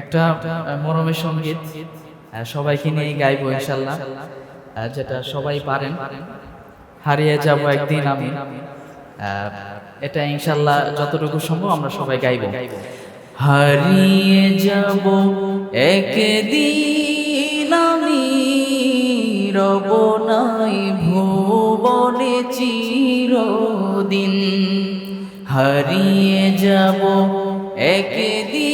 একটা মরমের সংগীত সবাইকে নিয়ে গাইবো ইনশাল্লাহ যেটা সবাই পারেন। হারিয়ে যাব একদিন আমি এটা ইনশাল্লাহ যতটুকু সম্ভব আমরা সবাই গাইবো। হারিয়ে যাব একদিন আমি, রব নাই ভুবনে চিরদিন। হারিয়ে যাব একদিন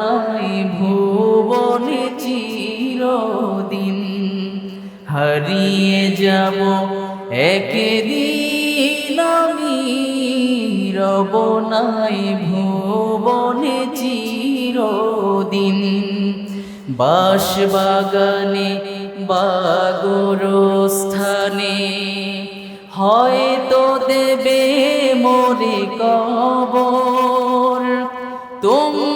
নাই ভুবনে চিরদিন হারিয়ে যাব একদিন আমি রব নাই ভুবনে চিরদিন বাস বাগানে বাগরস্থানে হয়তো দেবে মোরে কবর। তোমরা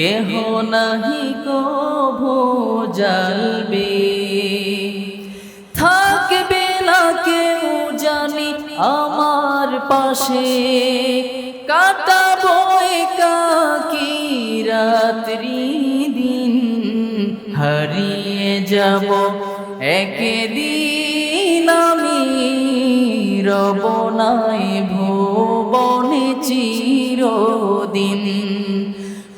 কেহ নাহি কভো জ্বালবে থাকবে না কেউ জানি আমার পাশে। কাটাবো একাকি রাত্রি দিন। হারিয়ে যাব একদিন আমি। রব নাই ভুবনে চিরদিন।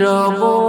রব